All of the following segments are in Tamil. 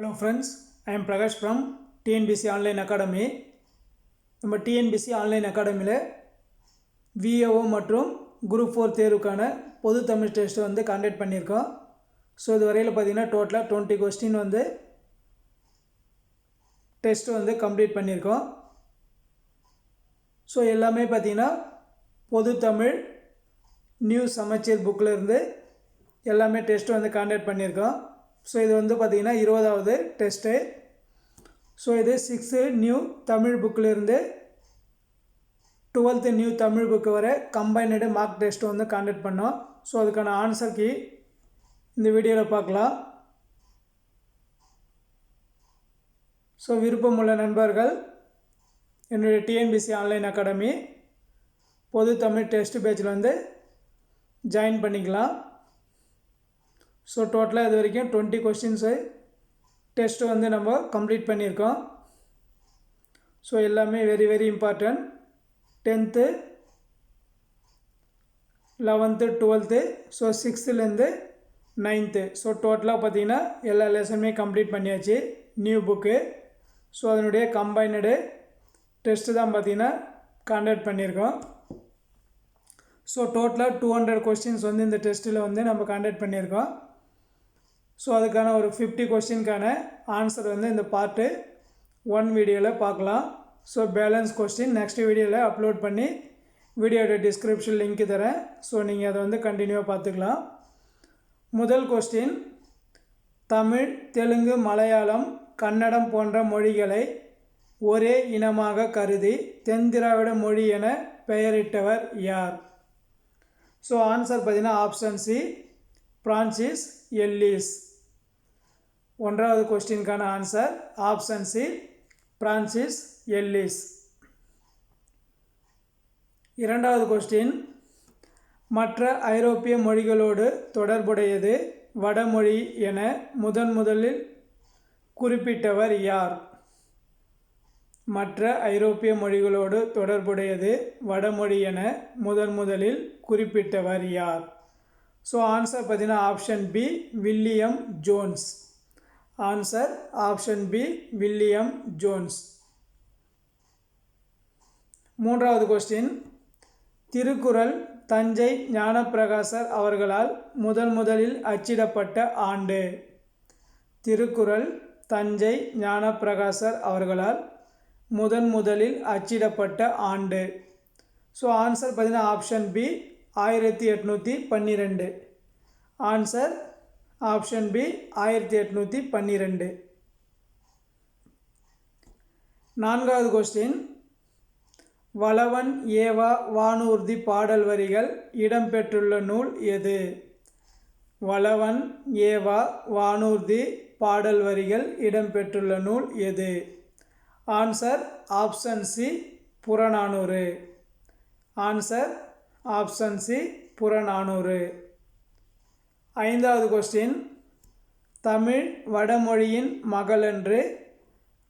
Hello friends I am Prakash from TNPSC online academy நம்ம டிஎன்பிசி ஆன்லைன் அகாடமியில் விஏஓ மற்றும் குரூப் ஃபோர் தேர்வுக்கான பொது தமிழ் டெஸ்ட் வந்து கண்டக்ட் பண்ணியிருக்கோம். ஸோ இது வரையில் பார்த்தீங்கன்னா டோட்டலாக டுவெண்ட்டி கொஸ்டின் வந்து டெஸ்ட்டு வந்து கம்ப்ளீட் பண்ணியிருக்கோம். ஸோ எல்லாமே பார்த்தீங்கன்னா பொது தமிழ் நியூ சமச்சீர் புக்கில் இருந்து எல்லாமே டெஸ்ட்டு வந்து காண்டக்ட் பண்ணியிருக்கோம். ஸோ இது வந்து பார்த்திங்கன்னா இருபதாவது டெஸ்ட்டு ஸோ இது சிக்ஸ்த்து நியூ தமிழ் புக்கில் இருந்து டுவெல்த்து நியூ தமிழ் புக்கு வரை கம்பைனடு மார்க் டெஸ்ட் வந்து காண்டக்ட் பண்ணோம். ஸோ அதுக்கான ஆன்சர் கீ இந்த வீடியோவில் பார்க்கலாம். ஸோ விருப்பமுள்ள நண்பர்கள் என்னுடைய டிஎன்பிசி ஆன்லைன் அகாடமி பொது தமிழ் டெஸ்ட் பேஜில் வந்து ஜாயின் பண்ணிக்கலாம். ஸோ டோட்டலாக இது வரைக்கும் டுவெண்ட்டி கொஸ்டின்ஸு டெஸ்ட்டு வந்து நம்ம கம்ப்ளீட் பண்ணியிருக்கோம். ஸோ எல்லாமே very very important tenth eleventh twelfth so சிக்ஸ்த்துலேருந்து நைன்த்து ஸோ டோட்டலாக பார்த்தீங்கன்னா எல்லா லெசனுமே கம்ப்ளீட் பண்ணியாச்சு. நியூ புக்கு ஸோ அதனுடைய கம்பைனடு டெஸ்ட்டு தான் பார்த்தீங்கன்னா காண்டக்ட் பண்ணியிருக்கோம். ஸோ டோட்டலாக டூ ஹண்ட்ரட் கொஸ்டின்ஸ் வந்து இந்த டெஸ்ட்டில் வந்து நம்ம காண்டக்ட் பண்ணியிருக்கோம். ஸோ அதுக்கான ஒரு ஃபிஃப்டி கொஸ்டினுக்கான ஆன்சர் வந்து இந்த பார்ட்டு ஒன் வீடியோவில் பார்க்கலாம். ஸோ பேலன்ஸ் கொஸ்டின் நெக்ஸ்ட் வீடியோவில் அப்லோட் பண்ணி வீடியோட டிஸ்கிரிப்ஷன் லிங்க் தரேன். ஸோ நீங்கள் அதை வந்து கண்டினியூவாக பார்த்துக்கலாம். முதல் கொஸ்டின் தமிழ் தெலுங்கு மலையாளம் கன்னடம் போன்ற மொழிகளை ஒரே இனமாக கருதி தென்திராவிட மொழி என பெயரிட்டவர் யார்? ஸோ ஆன்சர் பார்த்தீங்கன்னா ஆப்ஷன் சி பிரான்சிஸ் எல்லிஸ் ஒன்றாவது கொஸ்டினுக்கான answer option C Francis Ellis. இரண்டாவது கொஸ்டின் மற்ற ஐரோப்பிய மொழிகளோடு தொடர்புடையது வடமொழி என முதன் முதலில் குறிப்பிட்டவர் யார்? மற்ற ஐரோப்பிய மொழிகளோடு தொடர்புடையது வடமொழி என முதன் முதலில் குறிப்பிட்டவர் யார்? ஸோ ஆன்சர் பார்த்தீங்கன்னா option B William Jones. Answer option B William Jones மூன்றாவது கொஸ்டின் திருக்குறள் தஞ்சை ஞானப்பிரகாசர் அவர்களால் முதன் முதலில் அச்சிடப்பட்ட ஆண்டு. திருக்குறள் தஞ்சை ஞானப்பிரகாசர் அவர்களால் முதன் முதலில் அச்சிடப்பட்ட ஆண்டு. ஸோ ஆன்சர் பார்த்தீங்கன்னா ஆப்ஷன் பி ஆயிரத்தி எட்நூற்றி பன்னிரெண்டு. ஆன்சர் ஆப்ஷன் பி ஆயிரத்தி எட்நூற்றி பன்னிரெண்டு. நான்காவது கொஸ்டின் வளவன் ஏவா வானூர்தி பாடல் வரிகள் இடம்பெற்றுள்ள நூல் எது? வளவன் ஏவா வானூர்தி பாடல் வரிகள் இடம்பெற்றுள்ள நூல் எது? Answer option C Purananuru. Answer option C Purananuru. ஐந்தாவது கொஸ்டின் தமிழ் வடமொழியின் மகளன்று.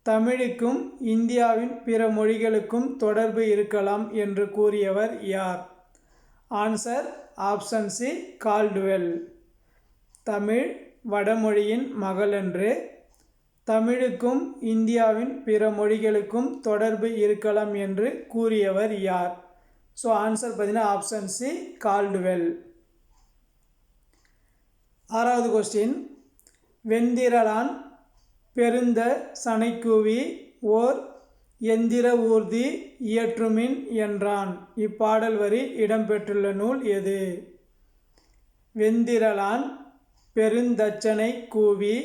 தமிழுக்கும் இந்தியாவின் பிற மொழிகளுக்கும் தொடர்பு இருக்கலாம் என்று கூறியவர் யார்? Answer option C Caldwell Tamil வடமொழியின் மகளன்று. தமிழுக்கும் இந்தியாவின் பிற மொழிகளுக்கும் தொடர்பு இருக்கலாம் என்று கூறியவர் யார்? ஸோ ஆன்சர் பார்த்தீங்கன்னா ஆப்ஷன் சி கால்டுவெல் ஆறாவது கொஸ்டின் வெந்திரலான் பெருந்த சனைக்கூவி ஓர் எந்திர ஊர்தி இயற்றுமின் என்றான். இப்பாடல் வரி இடம்பெற்றுள்ள நூல் எது? வெந்திரலான் பெருந்தச்சனை கூவி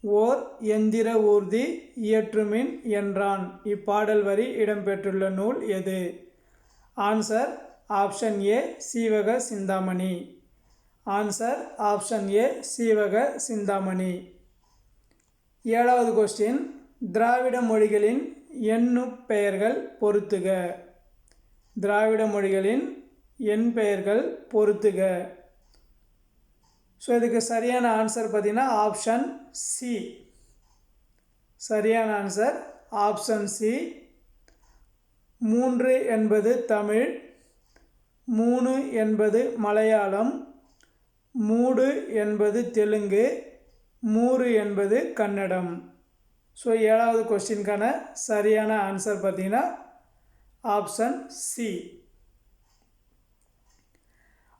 ஓர் எந்திர ஊர்தி இயற்றுமின் என்றான். இப்பாடல் வரி இடம்பெற்றுள்ள நூல் எது? Answer option A Seevaka Chintamani. Answer option A Seevaka Chintamani ஏழாவது கொஸ்டின் திராவிட மொழிகளின் எண்ணு பெயர்கள் பொருத்துக. திராவிட மொழிகளின் எண் பெயர்கள் பொருத்துக. ஸோ இதுக்கு சரியான ஆன்சர் பார்த்திங்கன்னா ஆப்ஷன் சி சரியான ஆன்சர் ஆப்ஷன் சி மூன்று என்பது தமிழ் மூணு என்பது மலையாளம் மூடு என்பது தெலுங்கு மூறு என்பது கன்னடம். ஸோ ஏழாவது கொஸ்டினுக்கான சரியான ஆன்சர் பார்த்தீங்கன்னா ஆப்ஷன் சி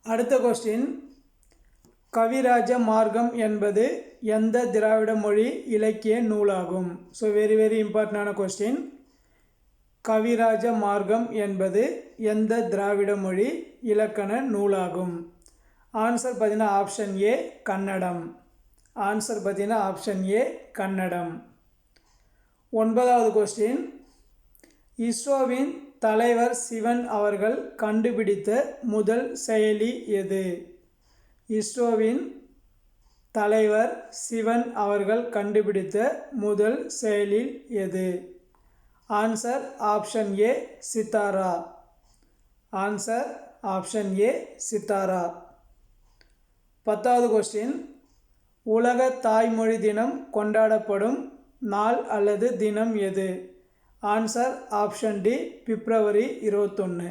அடுத்த கொஸ்டின் கவிராஜ மார்க்கம் என்பது எந்த திராவிட மொழி இலக்கிய நூலாகும்? ஸோ வெரி வெரி இம்பார்ட்டண்டான கொஸ்டின் கவிராஜ மார்க்கம் என்பது எந்த திராவிட மொழி இலக்கண நூலாகும்? ஆன்சர் பார்த்தீங்கன்னா ஆப்ஷன் ஏ கன்னடம். ஆன்சர் பார்த்தீங்கன்னா ஆப்ஷன் ஏ கன்னடம். ஒன்பதாவது கொஸ்டின் இஸ்ரோவின் தலைவர் சிவன் அவர்கள் கண்டுபிடித்த முதல் செயலி எது? இஸ்ரோவின் தலைவர் சிவன் அவர்கள் கண்டுபிடித்த முதல் செயலி எது? Answer option A Sitara answer option A Sitara பத்தாவது கொஸ்டின் உலக தாய்மொழி தினம் கொண்டாடப்படும் நாள் அல்லது தினம் எது? ஆன்சர் ஆப்ஷன் டி பிப்ரவரி இருபத்தொன்று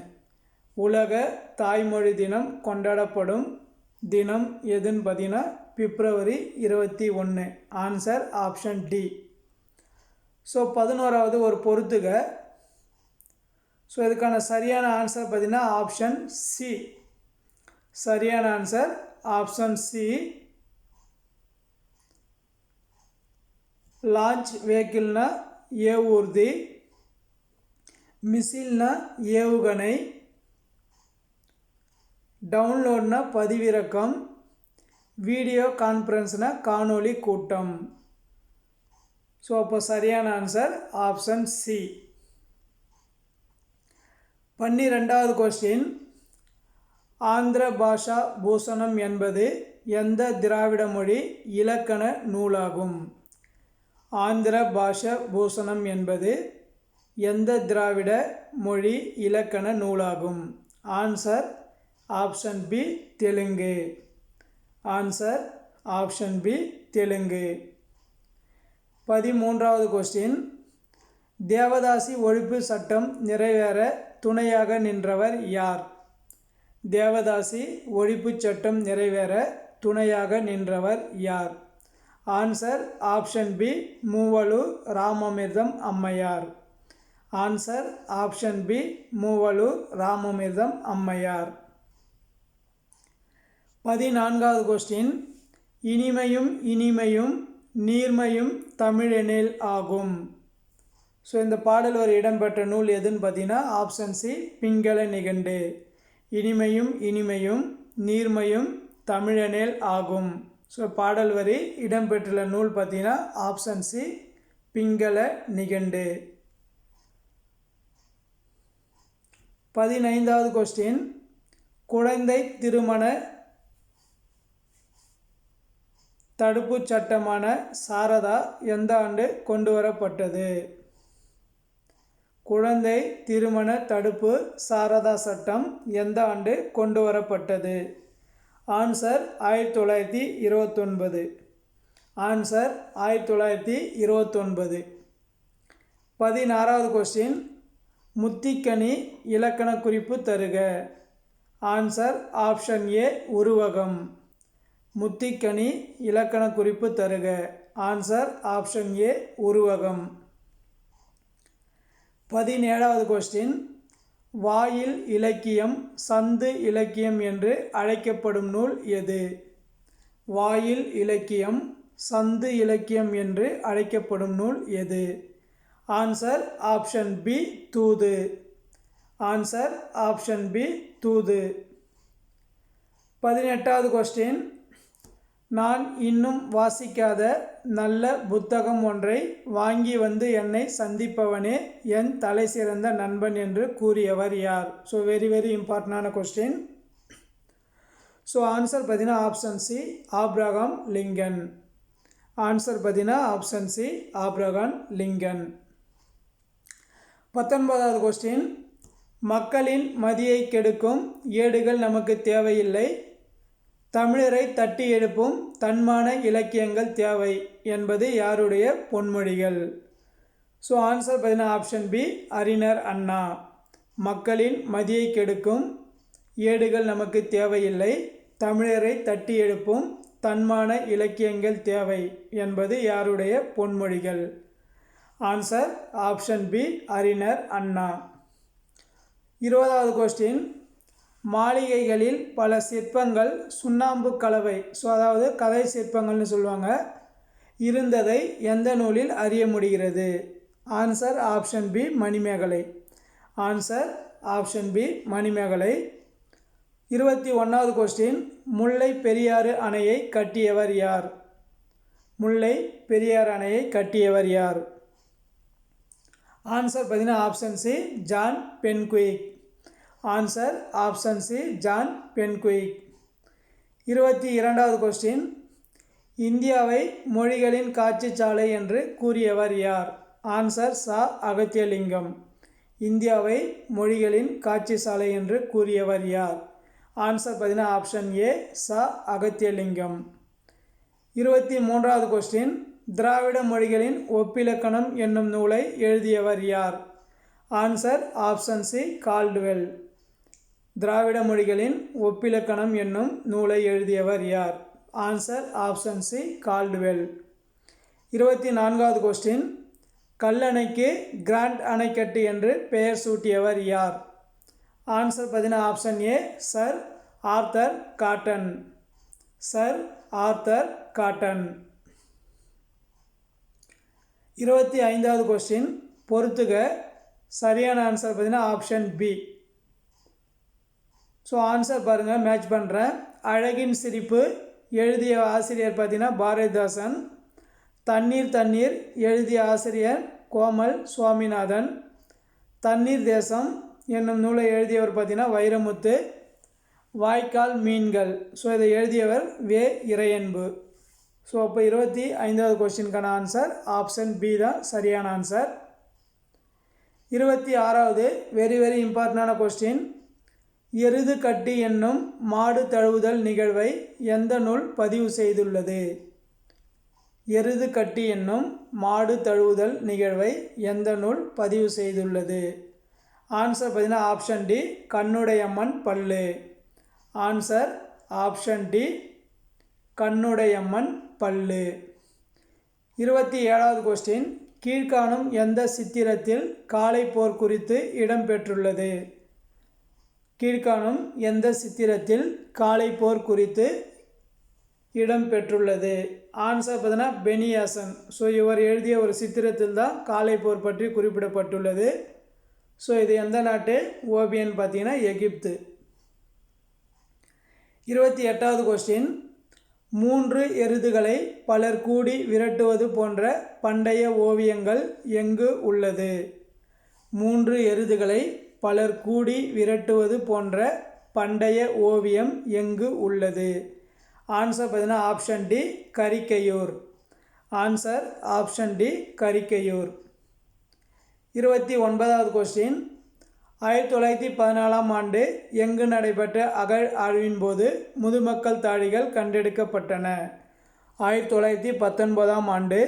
உலக தாய்மொழி தினம் கொண்டாடப்படும் தினம் எதுன்னு பார்த்தீங்கன்னா பிப்ரவரி இருபத்தி ஒன்று ஆன்சர் ஆப்ஷன் டி ஸோ பதினோராவது ஒரு பொறுத்துக. ஸோ இதுக்கான சரியான ஆன்சர் பார்த்திங்கன்னா ஆப்ஷன் சி சரியான ஆன்சர் ஆப்ஷன் சி லான்ச் வெஹிக்கிள்னா ஏவூர்தி மிசில்னா ஏவுகணை டவுன்லோட்னா பதிவிறக்கம் வீடியோ கான்ஃபரன்ஸ்னால் காணொளி கூட்டம். ஸோ அப்போ சரியான ஆன்சர் ஆப்ஷன் சி பன்னிரெண்டாவது கொஸ்டின் ஆந்திர பாஷா பூஷணம் என்பது எந்த திராவிட மொழி இலக்கண நூலாகும்? ஆந்திர பாஷ பூஷணம் என்பது எந்த திராவிட மொழி இலக்கண நூலாகும்? Answer option B Telugu. Answer option B Telugu. பதிமூன்றாவது கொஸ்டின் தேவதாசி ஒழிப்பு சட்டம் நிறைவேற துணையாக நின்றவர் யார்? தேவதாசி ஒழிப்பு சட்டம் நிறைவேற துணையாக நின்றவர் யார்? Answer option B Moovalur Ramamirtham Ammaiyar. Answer option B Moovalur Ramamirtham Ammaiyar. பதினான்காவது கொஸ்டின் இனிமையும் இனிமையும் நீர்மையும் தமிழெனில் ஆகும். ஸோ இந்த பாடல் ஒரு இடம்பெற்ற நூல் எதுன்னு பார்த்தீங்கன்னா ஆப்ஷன் சி பிங்கள நிகண்டு. இனிமையும் இனிமையும் நீர்மையும் தமிழனில் ஆகும். ஸோ பாடல் வரி இடம்பெற்றுள்ள நூல் பார்த்தீங்கன்னா ஆப்ஷன் சி பிங்கள நிகண்டு. பதினைந்தாவது கொஸ்டின் குழந்தை திருமண தடுப்புச் சட்டமான சாரதா எந்த ஆண்டு கொண்டு வரப்பட்டது? குழந்தை திருமண தடுப்பு சாரதா சட்டம் எந்த ஆண்டு கொண்டு வரப்பட்டது ஆன்சர் ஆயிரத்தி தொள்ளாயிரத்தி இருபத்தொன்பது. ஆன்சர் ஆயிரத்தி தொள்ளாயிரத்தி இருபத்தொன்பது. பதினாறாவது கொஸ்டின் முத்திக்கனி இலக்கண குறிப்பு தருக. ஆன்சர் ஆப்ஷன் ஏ உருவகம். முத்திக்கனி இலக்கண குறிப்பு தருக. ஆன்சர் ஆப்ஷன் ஏ உருவகம். பதினேழாவது கொஸ்டின் வாயில் இலக்கியம் சந்து இலக்கியம் என்று அழைக்கப்படும் நூல் எது? வாயில் இலக்கியம் சந்து இலக்கியம் என்று அழைக்கப்படும் நூல் எது? ஆன்சர் ஆப்ஷன் பி தூது. ஆன்சர் ஆப்ஷன் பி தூது. பதினெட்டாவது கொஸ்டின் நான் இன்னும் வாசிக்காத நல்ல புத்தகம் ஒன்றை வாங்கி வந்து என்னை சந்திப்பவனே என் தலை சிறந்த நண்பன் என்று கூறியவர் யார்? ஸோ வெரி வெரி இம்பார்ட்டண்டான கொஸ்டின் ஸோ ஆன்சர் பார்த்தீங்கன்னா option C Abraham Lincoln. Answer பார்த்தீங்கன்னா ஆப்ஷன் சி ஆப்ரகாம் லிங்கன். பத்தொன்பதாவது கொஸ்டின் மக்களின் மதியை கெடுக்கும் ஏடுகள் நமக்கு தேவையில்லை. தமிழரை தட்டி எழுப்பும் தன்மான இலக்கியங்கள் தேவை என்பது யாருடைய பொன்மொழிகள்? ஸோ ஆன்சர் பார்த்தீங்கன்னா ஆப்ஷன் பி அறிஞர் அண்ணா. மக்களின் மதியை கெடுக்கும் ஏடுகள் நமக்கு தேவையில்லை. தமிழரை தட்டி எழுப்பும் தன்மான இலக்கியங்கள் தேவை என்பது யாருடைய பொன்மொழிகள்? ஆன்சர் ஆப்ஷன் பி அறிஞர் அண்ணா. இருபதாவது கொஸ்டின் மாளிகைகளில் பல சிற்பங்கள் சுண்ணாம்பு கலவை ஸோ அதாவது கதை சிற்பங்கள்னு சொல்லுவாங்க. இருந்ததை எந்த நூலில் அறிய முடிகிறது? Answer option B Manimekalai. Answer option B Manimekalai. இருபத்தி ஒன்றாவது கொஸ்டின் முல்லை பெரியாறு அணையை கட்டியவர் யார்? முல்லை பெரியார் அணையை கட்டியவர் யார்? ஆன்சர் பார்த்தீங்கன்னா option C John Pennycuick answer option C John Pennycuick இருபத்தி இரண்டாவது கொஸ்டின் இந்தியாவை மொழிகளின் காட்சிச்சாலை என்று கூறியவர் யார்? ஆன்சர் சா. அகத்தியலிங்கம். இந்தியாவை மொழிகளின் காட்சி சாலை என்று கூறியவர் யார்? ஆன்சர் பார்த்தீங்கன்னா ஆப்ஷன் ஏ ச. அகத்தியலிங்கம். இருபத்தி மூன்றாவது கொஸ்டின் திராவிட மொழிகளின் ஒப்பிலக்கணம் என்னும் நூலை எழுதியவர் யார்? ஆன்சர் ஆப்ஷன் சி கால்டுவெல் திராவிட மொழிகளின் ஒப்பிலக்கணம் என்னும் நூலை எழுதியவர் யார்? Answer option C Caldwell. இருபத்தி நான்காவது கொஸ்டின். கல்லணைக்கு கிராண்ட் அணைக்கட்டு என்று பெயர் சூட்டியவர் யார்? ஆன்சர் பார்த்தீங்கன்னா option A sir Arthur Cotton. Sir Arthur Cotton. இருபத்தி ஐந்தாவது கொஸ்டின். பொறுத்துக. சரியான ஆன்சர் பார்த்தீங்கன்னா ஆப்ஷன் பி. ஸோ ஆன்சர் பாருங்கள் மேட்ச் பண்ணுறேன் அழகின் சிரிப்பு எழுதிய ஆசிரியர் பார்த்தீங்கன்னா பாரதிதாசன். தண்ணீர் தண்ணீர் எழுதிய ஆசிரியர் கோமல் சுவாமிநாதன். தண்ணீர் தேசம் என்னும் நூலை எழுதியவர் பார்த்தீங்கன்னா வைரமுத்து. வாய்க்கால் மீன்கள். ஸோ இதை எழுதியவர் வே. இறையன்பு. ஸோ அப்போ இருபத்தி ஐந்தாவது கொஸ்டினுக்கான ஆன்சர் ஆப்ஷன் பி தான் சரியான ஆன்சர் இருபத்தி ஆறாவது வெரி வெரி இம்பார்ட்டண்டான கொஸ்டின் எருது கட்டி என்னும் மாடு தழுவுதல் நிகழ்வை எந்த நூல் பதிவு செய்துள்ளது? எருது கட்டி என்னும் மாடு தழுவுதல் நிகழ்வை எந்த நூல் பதிவு செய்துள்ளது? ஆன்சர் பார்த்தீங்கன்னா ஆப்ஷன் டி கண்ணுடையம்மன் பல்லு. ஆன்சர் ஆப்ஷன் டி கண்ணுடையம்மன் பல்லு. இருபத்தி ஏழாவது கொஸ்டின் கீழ்காணும் எந்த சித்திரத்தில் காளை போர் குறித்து இடம்பெற்றுள்ளது கீழ்காணும் எந்த சித்திரத்தில் காளை போர் குறித்து இடம்பெற்றுள்ளது ஆன்சர் பார்த்தீங்கன்னா பெனியாசன் ஸோ இவர் எழுதிய ஒரு சித்திரத்தில் தான் காளை போர் பற்றி குறிப்பிடப்பட்டுள்ளது. ஸோ இது எந்த நாட்டு? ஓபியன் பார்த்தீங்கன்னா எகிப்து. இருபத்தி எட்டாவது கொஸ்டின் மூன்று எருதுகளை பலர் கூடி விரட்டுவது போன்ற பண்டைய ஓவியங்கள் எங்கு உள்ளது? மூன்று எருதுகளை பலர் கூடி விரட்டுவது போன்ற பண்டைய ஓவியம் எங்கு உள்ளது? ஆன்சர் பார்த்தீங்கன்னா option D Karikkaiyur. Answer option D Karikkaiyur. இருபத்தி ஒன்பதாவது கொஸ்டின் ஆயிரத்தி தொள்ளாயிரத்தி பதினாலாம் ஆண்டு எங்கு நடைபெற்ற அகழ் ஆய்வின் போது முதுமக்கள் தாழிகள் கண்டெடுக்கப்பட்டன? ஆயிரத்தி தொள்ளாயிரத்தி பத்தொன்பதாம் ஆண்டு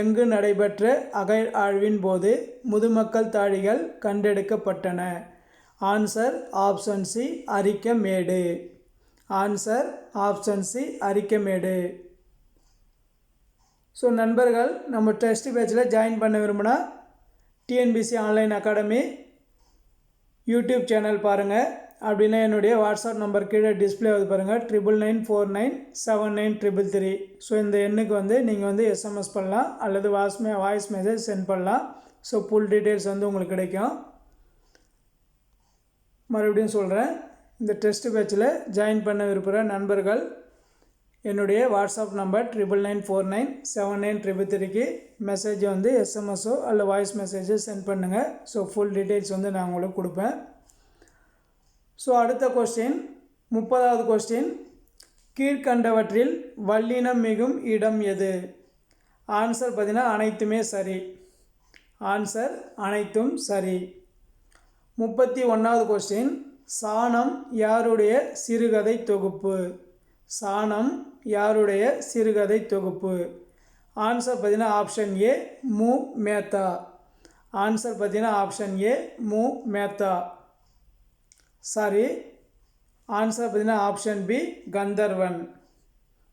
எங்கு நடைபெற்ற அகழ் ஆய்வின் போது முதுமக்கள் தாழிகள் கண்டெடுக்கப்பட்டன. Answer option C Arikamedu. Answer option C Arikamedu. So நண்பர்கள் நம்ம டெஸ்ட் பேச்சில் ஜாயின் பண்ண விரும்புனா TNPSC online academy YouTube channel பாருங்கள் அப்படின்னா என்னுடைய வாட்ஸ்அப் நம்பர் கீழே டிஸ்பிளே வந்து பாருங்கள் triple nine four nine seven nine triple three so இந்த எண்ணுக்கு வந்து நீங்கள் வந்து எஸ்எம்எஸ் பண்ணலாம். அல்லது voice may voice message send பண்ணலாம். ஸோ ஃபுல் டீட்டெயில்ஸ் வந்து உங்களுக்கு கிடைக்கும். மறுபடியும் சொல்கிறேன் இந்த டெஸ்ட் பேட்சில் ஜாயின் பண்ண விரும்புகிற நண்பர்கள் என்னுடைய WhatsApp number triple nine four nine seven nine triple த்ரீக்கு மெசேஜ் வந்து எஸ்எம்எஸோ அல்ல வாய்ஸ் மெசேஜோ சென்ட் பண்ணுங்கள் ஸோ ஃபுல் டீட்டெயில்ஸ் வந்து நான் உங்களுக்கு கொடுப்பேன். ஸோ அடுத்த கொஸ்டின் முப்பதாவது கொஸ்டின் கீழ்கண்டவற்றில் வல்லினம் மிகும் இடம் எது? ஆன்சர் பார்த்தீங்கன்னா அனைத்துமே சரி. ஆன்சர் அனைத்தும் சரி. முப்பத்தி ஒன்றாவது கொஸ்டின் சாணம் யாருடைய சிறுகதை தொகுப்பு? சாணம் யாருடைய சிறுகதை தொகுப்பு? ஆன்சர் பார்த்தீங்கன்னா option A Mu Metha. Answer பார்த்தீங்கன்னா option A Mu Metha. Sorry. Answer பார்த்திங்கன்னா ஆப்ஷன் பி கந்தர்வன்.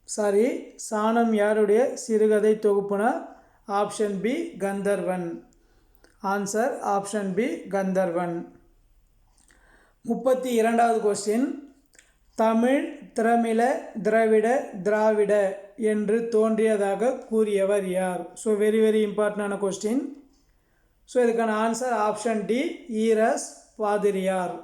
சாரி. சாணம் யாருடைய சிறுகதை தொகுப்புனா option B Gandharvan. Answer option B Gandharvan. முப்பத்தி இரண்டாவது கொஸ்டின் தமிழ் திரமிழ திராவிட திராவிட என்று தோன்றியதாக கூறியவர் யார்? ஸோ வெரி வெரி இம்பார்ட்டண்டான கொஸ்டின் ஸோ இதுக்கான ஆன்சர் ஆப்ஷன் டி ஈரஸ் பாதிரியார்.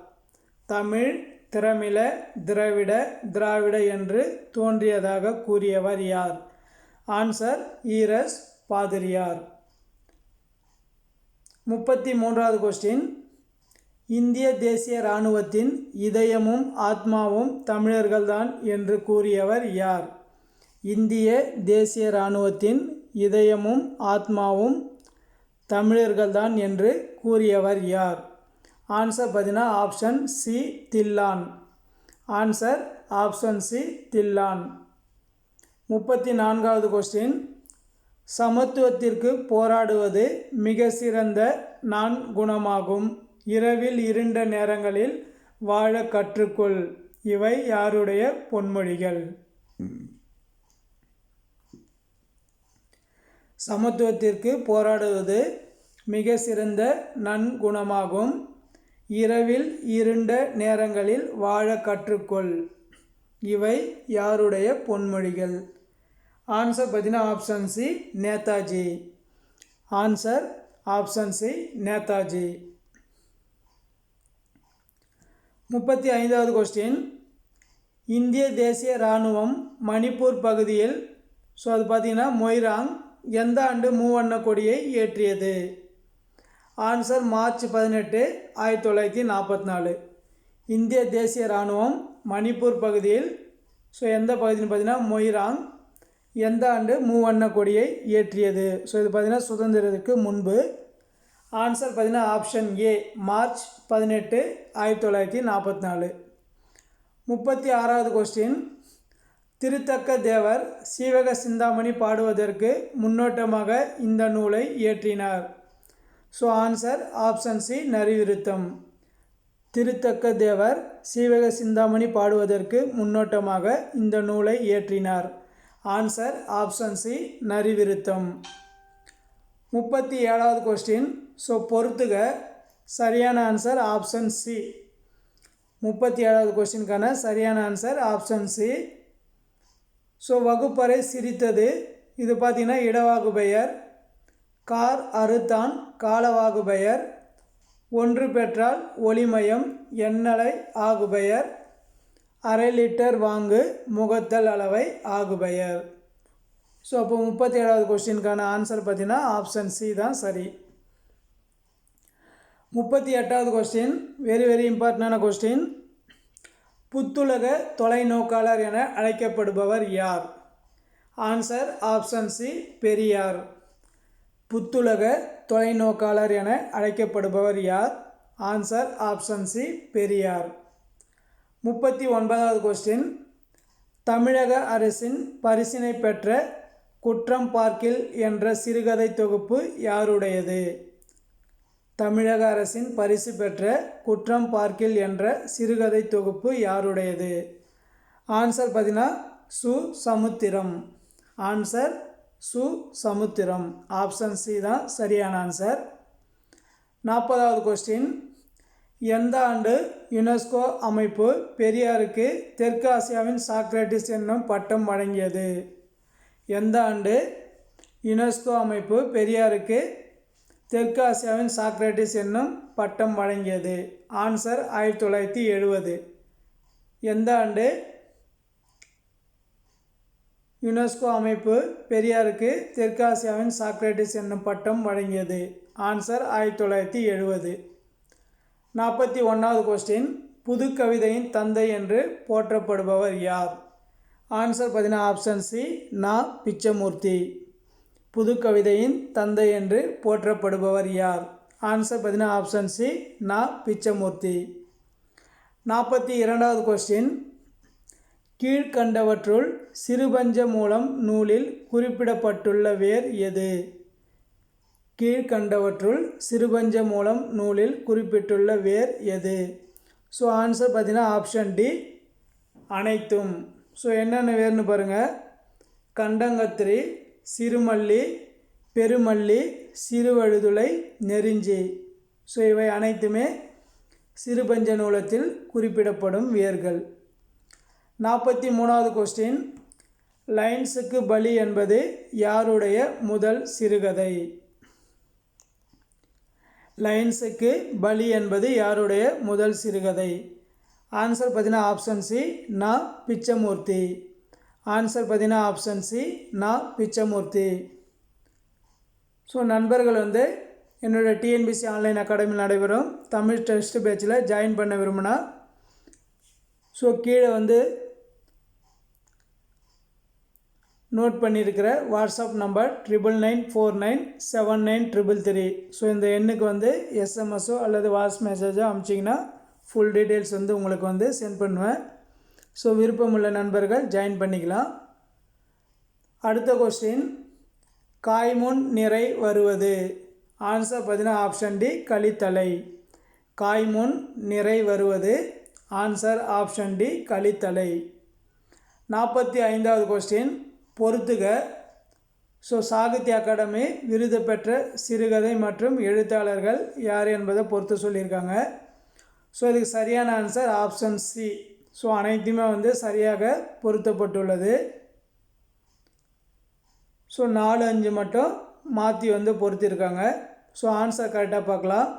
தமிழ் திறமிழ திராவிட திராவிட என்று தோன்றியதாக கூறியவர் யார்? ஆன்சர் ஈரஸ் பாதிரியார். முப்பத்தி மூன்றாவது கொஸ்டின் இந்திய தேசிய இராணுவத்தின் இதயமும் ஆத்மாவும் தமிழர்கள்தான் என்று கூறியவர் யார்? இந்திய தேசிய இராணுவத்தின் இதயமும் ஆத்மாவும் தமிழர்கள்தான் என்று கூறியவர் யார்? ஆன்சர் பார்த்தீங்கன்னா ஆப்ஷன் சி தில்லான் ஆன்சர் ஆப்ஷன் சி தில்லான் முப்பத்தி நான்காவது கொஸ்டின் சமத்துவத்திற்கு போராடுவது மிக சிறந்த நான் குணமாகும் இரவில் இருண்ட நேரங்களில் வாழ கற்றுக்கொள். இவை யாருடைய பொன்மொழிகள்? சமத்துவத்திற்கு போராடுவது மிக சிறந்த நன்குணமாகும். இரவில் இருண்ட நேரங்களில் வாழ கற்றுக்கொள். இவை யாருடைய பொன்மொழிகள்? ஆன்சர் பார்த்தீங்கன்னா option C Netaji. Answer option C Netaji. முப்பத்தி ஐந்தாவது கொஸ்டின் இந்திய தேசிய இராணுவம் மணிப்பூர் பகுதியில் ஸோ அது பார்த்தீங்கன்னா மொய்ராங் எந்த ஆண்டு மூவண்ண கொடியை ஏற்றியது? ஆன்சர் மார்ச் பதினெட்டு ஆயிரத்தி தொள்ளாயிரத்தி நாற்பத்தி நாலு. இந்திய தேசிய இராணுவம் மணிப்பூர் பகுதியில் ஸோ எந்த பகுதின்னு பார்த்தீங்கன்னா மொய்ராங் எந்த ஆண்டு மூவண்ண கொடியை ஏற்றியது? ஸோ இது பார்த்தீங்கன்னா சுதந்திரத்துக்கு முன்பு. ஆன்சர் பார்த்தீங்கன்னா ஆப்ஷன் ஏ மார்ச் பதினெட்டு ஆயிரத்தி தொள்ளாயிரத்தி நாற்பத்தி நாலு. முப்பத்தி ஆறாவது கொஸ்டின் திருத்தக்க தேவர் சீவக சிந்தாமணி பாடுவதற்கு முன்னோட்டமாக இந்த நூலை இயற்றினார் so answer option C Nariviruttam Thiruthakka Thevar Seevaka Chintamani பாடுவதற்கு முன்னோட்டமாக இந்த நூலை இயற்றினார். ஆன்சர் ஆப்ஷன் சி நரிவிருத்தம் முப்பத்தி ஏழாவது கொஸ்டின் ஸோ பொறுத்துக. சரியான ஆன்சர் ஆப்ஷன் சி முப்பத்தி ஏழாவது கொஸ்டினுக்கான சரியான ஆன்சர் ஆப்ஷன் சி ஸோ வகுப்பறை சிரித்தது. இது பார்த்தீங்கன்னா இடவாகு பெயர் கார் அறுத்தான் காலவாகு பெயர் ஒன்று பெற்றால் ஒளிமயம் எண்ணலை ஆகுபெயர். அரை லிட்டர் வாங்கு முகத்தல் அளவை ஆகுபெயர். ஸோ அப்போ முப்பத்தி ஏழாவது கொஸ்டினுக்கான ஆன்சர் பார்த்தீங்கன்னா ஆப்ஷன் சி தான் சரி. முப்பத்தி எட்டாவது கொஸ்டின் வெரி வெரி இம்பார்ட்டண்டான கொஸ்டின். புத்துலக தொலைநோக்காளர் என அழைக்கப்படுபவர் யார்? Answer option C Periyar. புத்துலக தொலைநோக்காளர் என அழைக்கப்படுபவர் யார்? Answer option C Periyar. முப்பத்தி ஒன்பதாவது கொஸ்டின் தமிழக அரசின் பரிசினை பெற்ற குற்றம் பார்க்கில் என்ற சிறுகதை தொகுப்பு யாருடையது? தமிழக அரசின் பரிசு பெற்ற குற்றம் பார்க்கில் என்ற சிறுகதை தொகுப்பு யாருடையது? ஆன்சர் பார்த்தீங்கன்னா சு. சமுத்திரம். ஆன்சர் சு சமுத்திரம் ஆப்ஷன் சி தான் சரியான ஆன்சர் நாற்பதாவது கொஸ்டின் எந்த ஆண்டு யுனெஸ்கோ அமைப்பு பெரியாருக்கு தெற்கு ஆசியாவின் சாக்ரட்டிஸ் என்னும் பட்டம் வழங்கியது? எந்த ஆண்டு யுனெஸ்கோ அமைப்பு பெரியாருக்கு தெற்கு ஆசியாவின் சாக்ரட்டிஸ் என்னும் பட்டம் வழங்கியது? ஆன்சர் ஆயிரத்தி தொள்ளாயிரத்தி எழுபது. எந்த ஆண்டு யுனெஸ்கோ அமைப்பு பெரியாருக்கு தெற்காசியாவின் சாக்ரட்டிஸ் என்னும் பட்டம் வழங்கியது. ஆன்சர் ஆயிரத்தி தொள்ளாயிரத்தி எழுபது. நாற்பத்தி ஒன்றாவது கொஸ்டின் புது கவிதையின் தந்தை என்று போற்றப்படுபவர் யார்? ஆன்சர் பார்த்தீங்கன்னா ஆப்ஷன் சி நா. பிச்சமூர்த்தி. புது கவிதையின் தந்தை என்று போற்றப்படுபவர் யார்? ஆன்சர் பார்த்தீங்கன்னா ஆப்ஷன் சி நா. பிச்சமூர்த்தி. நாற்பத்தி இரண்டாவது கொஸ்டின் கீழ்கண்டவற்றுள் சிறுபஞ்ச மூலம் நூலில் குறிப்பிடப்பட்டுள்ள வேர் எது? கீழ்கண்டவற்றுள் சிறுபஞ்ச மூலம் நூலில் குறிப்பிட்டுள்ள வேர் எது? ஸோ ஆன்சர் பார்த்தீங்கன்னா ஆப்ஷன் டி அனைத்தும். ஸோ என்னென்ன வேர்னு பாருங்கள் கண்டங்கத்திரி சிறுமல்லி பெருமல்லி சிறுவழுதுளை நெறிஞ்சி ஸோ இவை அனைத்துமே சிறுபஞ்ச நூலத்தில் குறிப்பிடப்படும் வேர்கள். நாற்பத்தி மூணாவது கொஸ்டின் லைன்ஸுக்கு பலி என்பது யாருடைய முதல் சிறுகதை? லைன்ஸுக்கு பலி என்பது யாருடைய முதல் சிறுகதை? ஆன்சர் பார்த்தீங்கன்னா option C Na Pichamoorthy. Answer பார்த்தீங்கன்னா option C Na Pichamoorthy. So நண்பர்கள் வந்து என்னோடய டிஎன்பிசி ஆன்லைன் அகாடமியில் நடைபெறும். தமிழ் டெஸ்ட் பேட்சில் ஜாயின் பண்ண விரும்பினா ஸோ கீழே வந்து நோட் பண்ணியிருக்கிற WhatsApp number triple nine four nine seven nine triple three. So இந்த எண்ணுக்கு வந்து எஸ்எம்எஸோ அல்லது வாட்ஸ் மெசேஜோ அமிச்சிங்கன்னா ஃபுல் டீட்டெயில்ஸ் வந்து உங்களுக்கு வந்து சென்ட் பண்ணுவேன். ஸோ விருப்பமுள்ள நண்பர்கள் ஜாயின் பண்ணிக்கலாம். அடுத்த கொஸ்டின் காய்முன் நிறை வருவது. ஆன்சர் பார்த்தீங்கன்னா ஆப்ஷன் டி களித்தலை காய்முன் நிறை வருவது. ஆன்சர் ஆப்ஷன் டி களித்தலை நாற்பத்தி ஐந்தாவது கொஸ்டின் பொறுத்துக. ஸோ சாகித்ய அகாடமி விருது பெற்ற சிறுகதை மற்றும் எழுத்தாளர்கள் யார் என்பதை பொறுத்து சொல்லியிருக்காங்க. ஸோ இதுக்கு சரியான ஆன்சர் ஆப்ஷன் சி ஸோ அனைத்துமே வந்து சரியாக பொருத்தப்பட்டுள்ளது. ஸோ நாலு அஞ்சு மட்டும் மாற்றி வந்து பொருத்திருக்காங்க. ஸோ ஆன்சர் கரெக்டாக பார்க்கலாம்.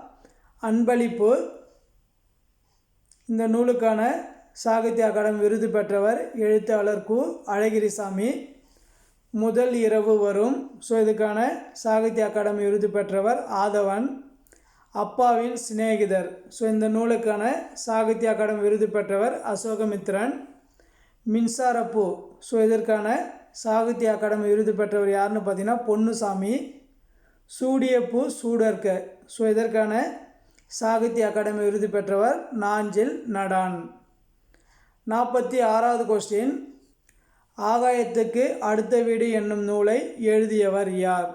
அன்பளிப்பு. இந்த நூலுக்கான சாகித்ய அகாடமி விருது பெற்றவர் எழுத்தாளர் கு. அழகிரிசாமி. முதல் இரவு வரும். ஸோ இதுக்கான சாகித்ய அகாடமி விருது பெற்றவர் ஆதவன். அப்பாவின் சிநேகிதர். ஸோ இந்த நூலுக்கான சாகித்ய அகாடமி விருது பெற்றவர் அசோகமித்ரன். மின்சாரப்பூ. ஸோ இதற்கான சாகித்ய அகாடமி விருது பெற்றவர் யாருன்னு பார்த்தீங்கன்னா பொன்னுசாமி. சூடியப்பூ சூடர்க்க. ஸோ இதற்கான சாகித்ய அகாடமி விருது பெற்றவர் நாஞ்சில் நடான். நாற்பத்தி ஆறாவது கொஸ்டின் ஆகாயத்துக்கு அடுத்த வீடு என்னும் நூலை எழுதியவர் யார்?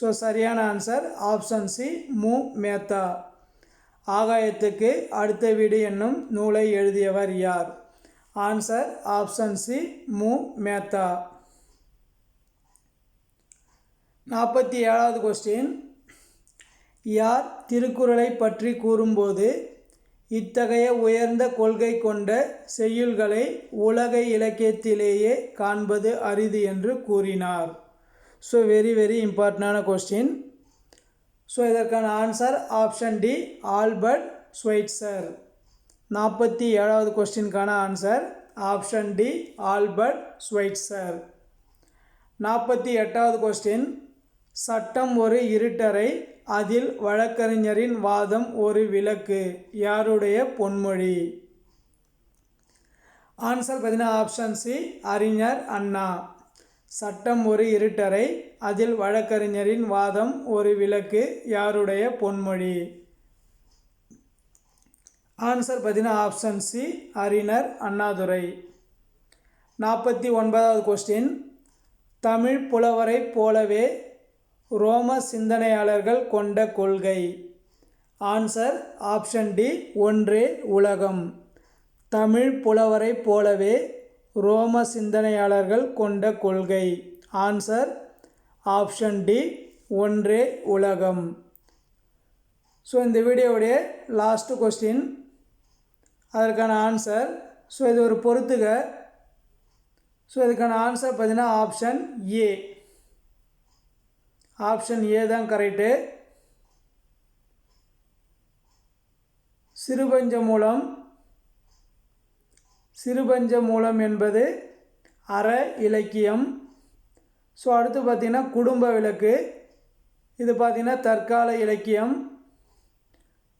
ஸோ சரியான ஆன்சர் ஆப்ஷன் சி மு. மேத்தா. ஆகாயத்துக்கு அடுத்த வீடு என்னும் நூலை எழுதியவர் யார்? ஆன்சர் ஆப்ஷன் சி மு. மேத்தா. நாற்பத்தி ஏழாவது கொஸ்டின் யார் திருக்குறளை பற்றி கூறும்போது இத்தகைய உயர்ந்த கொள்கை கொண்ட செய்யுள்களை உலக இலக்கியத்திலேயே காண்பது அரிது என்று கூறினார். ஸோ வெரி வெரி இம்பார்ட்டண்டான கொஸ்டின் ஸோ இதற்கான answer option D Albert Schweitzer நாற்பத்தி ஏழாவது கொஸ்டினுக்கான answer option D Albert Schweitzer நாற்பத்தி எட்டாவது கொஸ்டின் சட்டம் ஒரு இருட்டரை அதில் வழக்கறிஞரின் வாதம் ஒரு விளக்கு. யாருடைய பொன்மொழி? ஆன்சர் பார்த்தீங்கன்னா ஆப்ஷன் சி அறிஞர் அண்ணா. சட்டம் ஒரு இருட்டறை அதில் வழக்கறிஞரின் வாதம் ஒரு விளக்கு. யாருடைய பொன்மொழி? ஆன்சர் பார்த்தீங்கன்னா ஆப்ஷன் சி அறிஞர் அண்ணாதுரை. நாற்பத்தி ஒன்பதாவது கொஸ்டின் தமிழ் புலவரை போலவே ரோம சிந்தனையாளர்கள் கொண்ட கொள்கை. ஆன்சர் ஆப்ஷன் டி ஒன்றே உலகம். தமிழ் புலவரை போலவே ரோம சிந்தனையாளர்கள் கொண்ட கொள்கை. ஆன்சர் ஆப்ஷன் டி ஒன்றே உலகம். ஸோ இந்த வீடியோவுடைய லாஸ்ட்டு கொஸ்டின் அதற்கான ஆன்சர் ஸோ இது ஒரு பொறுத்துக. ஸோ இதுக்கான ஆன்சர் பார்த்தீங்கன்னா ஆப்ஷன் ஏ ஆப்ஷன் ஏ தான் கரெக்டு சிறுபஞ்ச மூலம் சிறுபஞ்ச மூலம் என்பது அற இலக்கியம். ஸோ அடுத்து பார்த்திங்கன்னா குடும்ப விளக்கு. இது பார்த்திங்கன்னா தற்கால இலக்கியம்.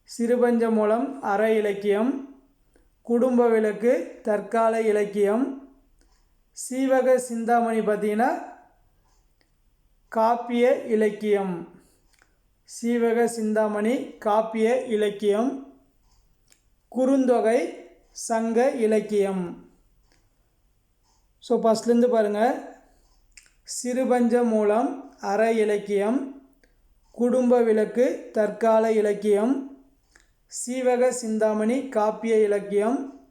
சிறுபஞ்ச மூலம் அற இலக்கியம். குடும்ப விளக்கு தற்கால இலக்கியம். சீவக சிந்தாமணி பார்த்திங்கன்னா காப்பிய இலக்கியம். சீவக சிந்தாமணி காப்பிய இலக்கியம். குறுந்தொகை சங்க இலக்கியம். ஸோ ஃபஸ்ட்லேருந்து பாருங்கள் சிறுபஞ்ச மூலம் அற இலக்கியம். குடும்ப விளக்கு தற்கால இலக்கியம். சீவக சிந்தாமணி காப்பிய இலக்கியம்.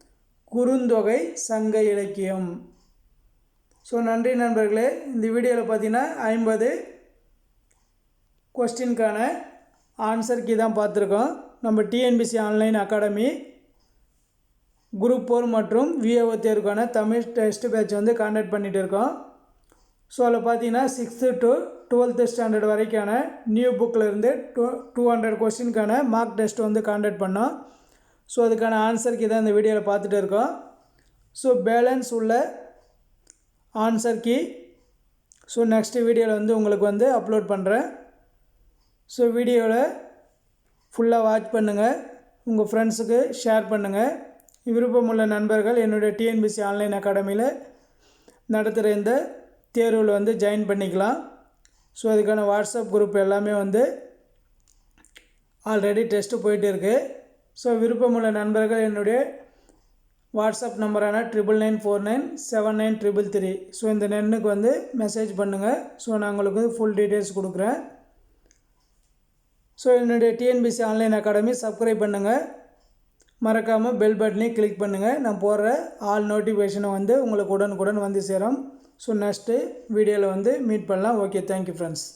குறுந்தொகை சங்க இலக்கியம். ஸோ நன்றி நண்பர்களே. இந்த வீடியோவில் பார்த்தீங்கன்னா ஐம்பது கொஸ்டினுக்கான ஆன்சர் கீ தான் பார்த்துருக்கோம் நம்ம TNPSC online academy group four மற்றும் விஏஓ தேர்வுக்கான தமிழ் டெஸ்ட் பேட்ச் வந்து காண்டக்ட் பண்ணிகிட்டு இருக்கோம். ஸோ அதில் பார்த்தீங்கன்னா சிக்ஸ்த்து டு டுவெல்த்து ஸ்டாண்டர்ட் வரைக்கான நியூ புக்கிலிருந்து டூ டூ ஹண்ட்ரட் கொஸ்டினுக்கான மார்க் டெஸ்ட் வந்து காண்டக்ட் பண்ணோம். ஸோ அதுக்கான ஆன்சருக்கு தான் இந்த வீடியோவில் பார்த்துட்டு இருக்கோம். ஸோ பேலன்ஸ் உள்ள ஆன்சர் கீ ஸோ நெக்ஸ்ட்டு வீடியோவில் வந்து உங்களுக்கு வந்து அப்லோட் பண்ணுறேன் ஸோ வீடியோவில் ஃபுல்லாக வாட்ச் பண்ணுங்கள் உங்கள் ஃப்ரெண்ட்ஸுக்கு ஷேர் பண்ணுங்கள் விருப்பமுள்ள நண்பர்கள் என்னுடைய டிஎன்பிசி ஆன்லைன் அகாடமியில் நடத்துகிற இந்த தேர்வில் வந்து ஜாயின் பண்ணிக்கலாம். ஸோ அதுக்கான வாட்ஸ்அப் குரூப் எல்லாமே வந்து ஆல்ரெடி டெஸ்ட்டு போயிட்டு இருக்குது ஸோ விருப்பமுள்ள நண்பர்கள் என்னுடைய WhatsApp நம்பரான triple nine four nine seven nine triple three so இந்த நெண்ணுக்கு வந்து மெசேஜ் பண்ணுங்கள் ஸோ நான் உங்களுக்கு ஃபுல் டீட்டெயில்ஸ் கொடுக்குறேன். ஸோ என்னுடைய டிஎன்பிசி ஆன்லைன் அகாடமி சப்ஸ்கிரைப் பண்ணுங்கள் மறக்காமல் பெல் பட்டனையும் கிளிக் பண்ணுங்கள் நான் போடுற ஆல் நோட்டிஃபிகேஷனை வந்து உங்களுக்கு உடனுக்குடன் வந்து சேரும். ஸோ நெக்ஸ்ட்டு வீடியோவில் வந்து மீட் பண்ணலாம். Okay thank you friends